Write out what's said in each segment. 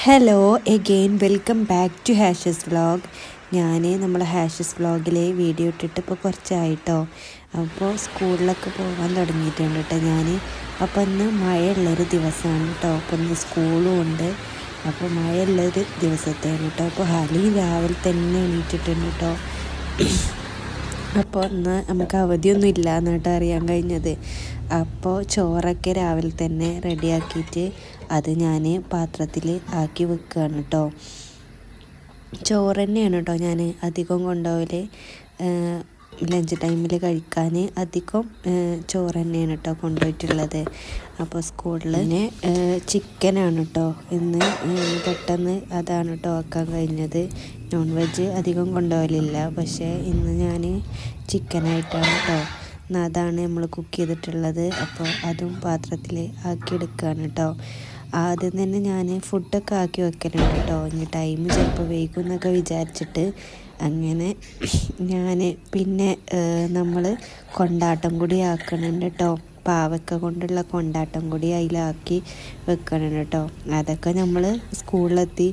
Hello again welcome back to ഹാഷസ് vlog ഞാൻ നമ്മൾ ഹാഷസ് വ്ളോഗിലെ video ഇട്ടിട്ട് ഇപ്പോൾ കുറച്ചായിട്ടോ. അപ്പോൾ സ്കൂളിലൊക്കെ പോകാൻ തുടങ്ങിയിട്ടുണ്ട് കേട്ടോ ഞാൻ അപ്പോൾ ഇന്ന് മഴയുള്ളൊരു ദിവസമാണ് കേട്ടോ അപ്പോൾ ഇന്ന് സ്കൂളും ഉണ്ട്. അപ്പോൾ മഴയുള്ളൊരു ദിവസത്തെയാണ് കേട്ടോ അപ്പോൾ ഹലി രാവിലെ തന്നെ എണീറ്റിട്ടുണ്ട് കേട്ടോ അപ്പോൾ ഇന്ന് നമുക്ക് അവധിയൊന്നും ഇല്ല എന്നിട്ട് അറിയാൻ കഴിഞ്ഞത്. അപ്പോൾ ചോറൊക്കെ രാവിലെ തന്നെ റെഡിയാക്കിയിട്ട് അത് ഞാൻ പാത്രത്തിൽ ആക്കി വെക്കുകയാണ് കേട്ടോ ചോറ് തന്നെയാണ് കേട്ടോ ഞാൻ അധികം കൊണ്ടുപോകൽ ലഞ്ച് ടൈമിൽ കഴിക്കാൻ അധികം ചോറ് തന്നെയാണ് കേട്ടോ കൊണ്ടുപോയിട്ടുള്ളത് അപ്പോൾ സ്കൂളിൽ തന്നെ ചിക്കനാണ് കേട്ടോ ഇന്ന് പെട്ടെന്ന് അതാണ് കേട്ടോ ആക്കാൻ കഴിഞ്ഞത്. നോൺ വെജ് അധികം കൊണ്ടുപോകലില്ല പക്ഷേ ഇന്ന് ഞാൻ ചിക്കനായിട്ടാണ് കേട്ടോ അതാണ് നമ്മൾ കുക്ക് ചെയ്തിട്ടുള്ളത്. അപ്പോൾ അതും പാത്രത്തിൽ ആക്കിയെടുക്കുകയാണ് കേട്ടോ ആദ്യം തന്നെ ഞാൻ ഫുഡൊക്കെ ആക്കി വെക്കലുണ്ട് കേട്ടോ ഇനി ടൈം ചിലപ്പോൾ വേഗം എന്നൊക്കെ വിചാരിച്ചിട്ട് അങ്ങനെ ഞാൻ പിന്നെ നമ്മൾ കൊണ്ടാട്ടം കൂടി ആക്കണുണ്ട് കേട്ടോ പാവക്ക കൊണ്ടുള്ള കൊണ്ടാട്ടം കൂടി അതിലാക്കി വെക്കണം കേട്ടോ അതൊക്കെ നമ്മൾ സ്കൂളിലെത്തി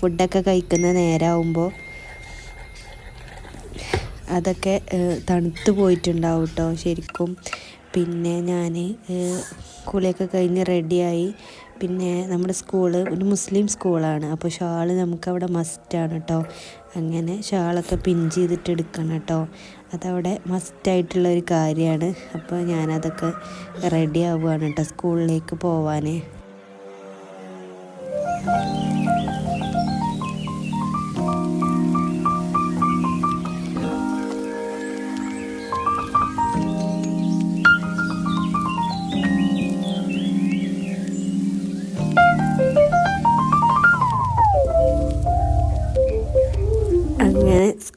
ഫുഡൊക്കെ കഴിക്കുന്ന നേരമാകുമ്പോൾ അതൊക്കെ തണുത്ത് പോയിട്ടുണ്ടാവും കേട്ടോ ശരിക്കും. പിന്നെ ഞാൻ കുളിയൊക്കെ കഴിഞ്ഞ് റെഡിയായി പിന്നെ നമ്മുടെ സ്കൂൾ ഒരു മുസ്ലിം സ്കൂളാണ്. അപ്പോൾ ഷാൾ നമുക്കവിടെ മസ്റ്റാണ് കേട്ടോ അങ്ങനെ ഷാളൊക്കെ പിൻ ചെയ്തിട്ട് എടുക്കണം കേട്ടോ അതവിടെ മസ്റ്റായിട്ടുള്ള ഒരു കാര്യമാണ്. അപ്പോൾ ഞാനതൊക്കെ റെഡി ആവുകയാണ് കേട്ടോ സ്കൂളിലേക്ക് പോവാൻ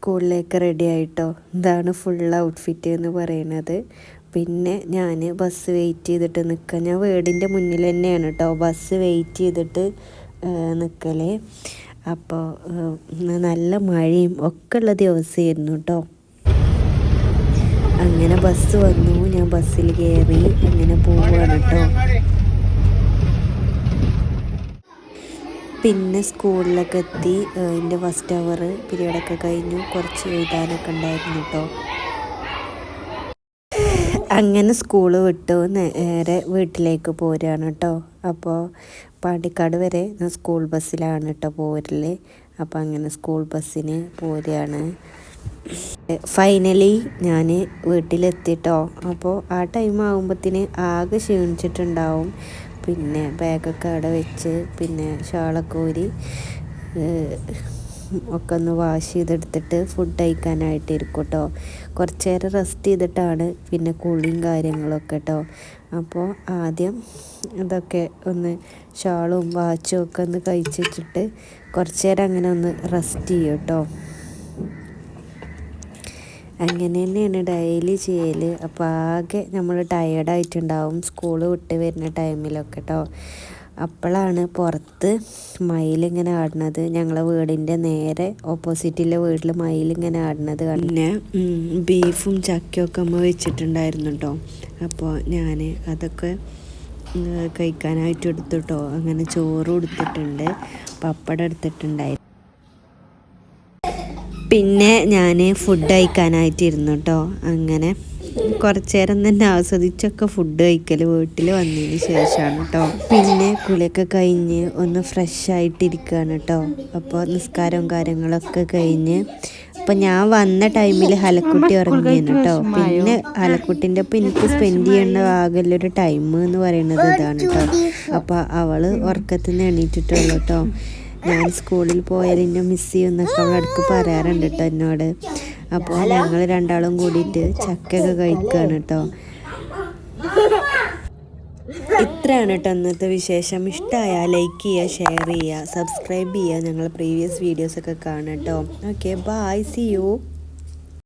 സ്കൂളിലേക്ക് റെഡി ആയിട്ടോ? ഇതാണ് ഫുൾ ഔട്ട്ഫിറ്റ് എന്ന് പറയുന്നത്. പിന്നെ ഞാൻ ബസ് വെയിറ്റ് ചെയ്തിട്ട് നിൽക്കുക ഞാൻ വീടിന്റെ മുന്നിൽ തന്നെയാണ് കേട്ടോ ബസ് വെയിറ്റ് ചെയ്തിട്ട് നിൽക്കലേ അപ്പോൾ നല്ല മഴയും ഒക്കെ ഉള്ള ദിവസമായിരുന്നു കേട്ടോ അങ്ങനെ ബസ് വന്നു. ഞാൻ ബസ്സിൽ കയറി അങ്ങനെ പോവുകയാണ് കേട്ടോ പിന്നെ സ്കൂളിലൊക്കെ എത്തി എന്റെ ഫസ്റ്റ് അവർ പീരീഡൊക്കെ കഴിഞ്ഞു. കുറച്ച് എഴുതാനൊക്കെ ഉണ്ടായിരുന്നു കേട്ടോ അങ്ങനെ സ്കൂൾ വിട്ടു. നേരെ വീട്ടിലേക്ക് പോരുകയാണ് കേട്ടോ അപ്പോൾ പാണ്ടിക്കാട് വരെ ഞാൻ സ്കൂൾ ബസ്സിലാണ് കേട്ടോ പോരൽ അപ്പോൾ അങ്ങനെ സ്കൂൾ ബസ്സിന് പോരുകയാണ് ഫൈനലി ഞാൻ വീട്ടിലെത്തിട്ടോ അപ്പോൾ ആ ടൈം ആകുമ്പോഴത്തേന് ആകെ ക്ഷീണിച്ചിട്ടുണ്ടാവും. പിന്നെ ബാഗൊക്കെ അവിടെ വെച്ച് പിന്നെ ഷാളൊക്കെ ഊരി ഒക്കെ ഒന്ന് വാഷ് ചെയ്തെടുത്തിട്ട് ഫുഡ് കഴിക്കാനായിട്ട് ഇരിക്കും കേട്ടോ കുറച്ച് നേരം റെസ്റ്റ് ചെയ്തിട്ടാണ് പിന്നെ കുളിയും കാര്യങ്ങളൊക്കെ കേട്ടോ അപ്പോൾ ആദ്യം ഇതൊക്കെ ഒന്ന് ഷാളും വാച്ചും ഒക്കെ ഒന്ന് കഴിച്ചിട്ട് കുറച്ച് നേരം അങ്ങനെ ഒന്ന് റെസ്റ്റ് ചെയ്യും കേട്ടോ അങ്ങനെ തന്നെയാണ് ഡെയിലി ചെയ്യൽ അപ്പോൾ ആകെ നമ്മൾ ടയേർഡായിട്ടുണ്ടാവും സ്കൂൾ വിട്ട് വരുന്ന ടൈമിലൊക്കെ കേട്ടോ അപ്പോഴാണ് പുറത്ത് മയിലിങ്ങനെ ആടുന്നത്. ഞങ്ങളെ വീടിന്റെ നേരെ ഓപ്പോസിറ്റിലെ വീട്ടിൽ മയിലിങ്ങനെ ആടുന്നത് പിന്നെ ബീഫും ചക്കയൊക്കെ അമ്മ വെച്ചിട്ടുണ്ടായിരുന്നു കേട്ടോ അപ്പോൾ ഞാൻ അതൊക്കെ കഴിക്കാനായിട്ട് എടുത്തിട്ടോ അങ്ങനെ ചോറ് കൊടുത്തിട്ടുണ്ട്. പപ്പടം എടുത്തിട്ടുണ്ടായിരുന്നു. പിന്നെ ഞാൻ ഫുഡ് കഴിക്കാനായിട്ടിരുന്നു കേട്ടോ അങ്ങനെ കുറച്ച് നേരം തന്നെ ആസ്വദിച്ചൊക്കെ ഫുഡ് കഴിക്കൽ വീട്ടിൽ വന്നതിന് ശേഷമാണ് കേട്ടോ പിന്നെ കുളിയൊക്കെ കഴിഞ്ഞ് ഒന്ന് ഫ്രഷ് ആയിട്ടിരിക്കുകയാണ് കേട്ടോ അപ്പോൾ നിസ്കാരവും കാര്യങ്ങളൊക്കെ കഴിഞ്ഞ് അപ്പം ഞാൻ വന്ന ടൈമിൽ ഹലക്കുട്ടി ഉറങ്ങിയാണ് കേട്ടോ പിന്നെ ഹലക്കുട്ടിന്റെ ഒപ്പം എനിക്ക് സ്പെൻഡ് ചെയ്യേണ്ട ആകലൊരു ടൈം എന്ന് പറയുന്നത് ഇതാണ് കേട്ടോ അപ്പോൾ അവൾ ഉറക്കത്തിൽ നിന്ന് എണീറ്റിട്ടുള്ളൂ കേട്ടോ ഞാൻ സ്കൂളിൽ പോയാൽ എന്നെ മിസ് ചെയ്യുന്നൊക്കെ അവൾ പറയാറുണ്ട് കേട്ടോ എന്നോട്. അപ്പോൾ ഞങ്ങൾ രണ്ടാളും കൂടിയിട്ട് ചക്കയൊക്കെ കഴിക്കുകയാണ് കേട്ടോ. ഇത്രയാണ് കേട്ടോ ഇന്നത്തെ വിശേഷം. ഇഷ്ടമായാൽ ലൈക്ക് ചെയ്യുക ഷെയർ ചെയ്യുക സബ്സ്ക്രൈബ് ചെയ്യുക. ഞങ്ങൾ പ്രീവിയസ് വീഡിയോസൊക്കെ കാണാം കേട്ടോ. Okay bye C U